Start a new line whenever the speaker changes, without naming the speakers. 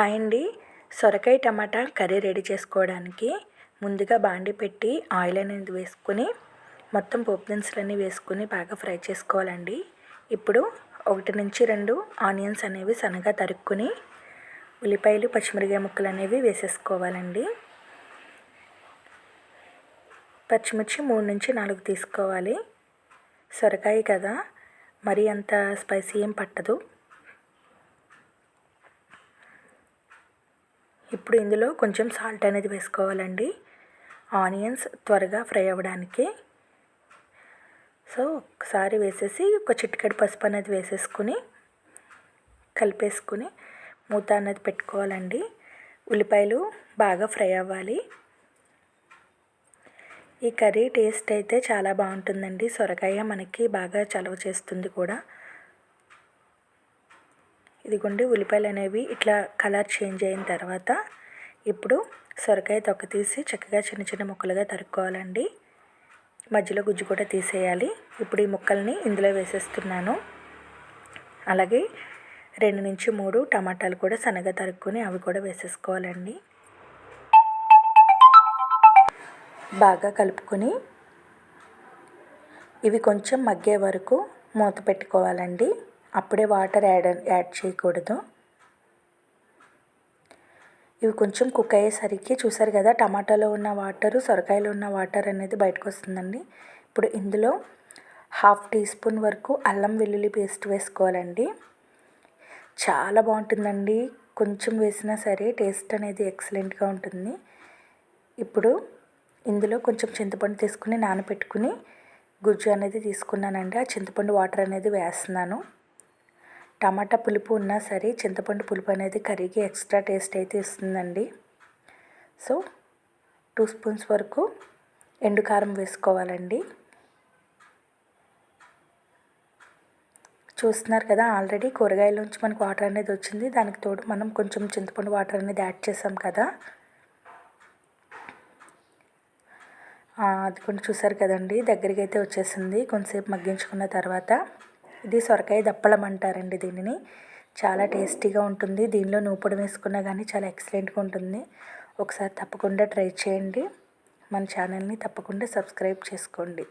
Hi అండి. సొరకాయ టమాటా curry ready చేసుకోవడానికి ముందుగా బాండి పెట్టి ఆయిల్ అనేది వేసుకుని మొత్తం పోపు దినుసులన్నీ వేసుకుని బాగా ఫ్రై చేసుకోవాలండి. ఇప్పుడు ఒకటి నుంచి రెండు ఆనియన్స్ అనేవి సన్నగా తరుక్కుని ఉల్లిపాయలు పచ్చిమిరకాయ ముక్కలు అనేవి వేసేసుకోవాలండి. పచ్చిమిర్చి మూడు నుంచి నాలుగు తీసుకోవాలి. సొరకాయ కదా మరీ అంత స్పైసీ ఏం పట్టదు. ఇప్పుడు ఇందులో కొంచెం సాల్ట్ అనేది వేసుకోవాలండి. ఆనియన్స్ త్వరగా ఫ్రై అవ్వడానికి. సో ఒకసారి వేసేసి ఒక చిటికెడు పసుపు అనేది వేసేసుకుని కలిపేసుకుని మూత అనేది పెట్టుకోవాలండి. ఉల్లిపాయలు బాగా ఫ్రై అవ్వాలి. ఈ కర్రీ టేస్ట్ అయితే చాలా బాగుంటుందండి. సొరకాయ మనకి బాగా చలవ చేస్తుంది కూడా. ఇదిగోండి ఉల్లిపాయలు అనేవి ఇట్లా కలర్ చేంజ్ అయిన తర్వాత ఇప్పుడు సొరకాయ తొక్క తీసి చక్కగా చిన్న చిన్న ముక్కలుగా తరుక్కోవాలండి. మధ్యలో గుజ్జు కూడా తీసేయాలి. ఇప్పుడు ఈ ముక్కల్ని ఇందులో వేసేస్తున్నాను. అలాగే రెండు నుంచి మూడు టమాటాలు కూడా సన్నగా తరుక్కొని అవి కూడా వేసేసుకోవాలండి. బాగా కలుపుకొని ఇవి కొంచెం మగ్గే వరకు మూత పెట్టుకోవాలండి. అప్పుడే వాటర్ యాడ్ యాడ్ చేయకూడదు. ఇవి కొంచెం కుక్ అయ్యేసరికి చూసారు కదా టమాటాలో ఉన్న వాటరు సొరకాయలో ఉన్న వాటర్ అనేది బయటకు వస్తుందండి ఇప్పుడు ఇందులో హాఫ్ టీ స్పూన్ వరకు అల్లం వెల్లుల్లి పేస్ట్ వేసుకోవాలండి. చాలా బాగుంటుందండి. కొంచెం వేసినా సరే టేస్ట్ అనేది ఎక్సలెంట్గా ఉంటుంది. ఇప్పుడు ఇందులో కొంచెం చింతపండు తీసుకుని నానబెట్టుకుని గుజ్జు అనేది తీసుకున్నానండి. ఆ చింతపండు వాటర్ అనేది వేస్తున్నాను. టమాటా పులుపు ఉన్నా సరే చింతపండు పులుపు అనేది కర్రీకి ఎక్స్ట్రా టేస్ట్ అయితే ఇస్తుందండి. సో టూ స్పూన్స్ వరకు ఎండు కారం వేసుకోవాలండి. చూస్తున్నారు కదా ఆల్రెడీ కూరగాయలోంచి మనకు వాటర్ అనేది వచ్చింది. దానికి తోడు మనం కొంచెం చింతపండు వాటర్ అనేది యాడ్ చేసాం కదా. అది కొంచెం చూసారు కదండి దగ్గరికి అయితే వచ్చేసింది. కొంతసేపు మగ్గించుకున్న తర్వాత ఇది సొరకాయ దప్పలం అంటారండి దీనిని. చాలా టేస్టీగా ఉంటుంది. దీనిలో నూపుడు వేసుకున్నా కానీ చాలా ఎక్సలెంట్గా ఉంటుంది. ఒకసారి తప్పకుండా ట్రై చేయండి. మన ఛానల్ని తప్పకుండా సబ్స్క్రైబ్ చేసుకోండి.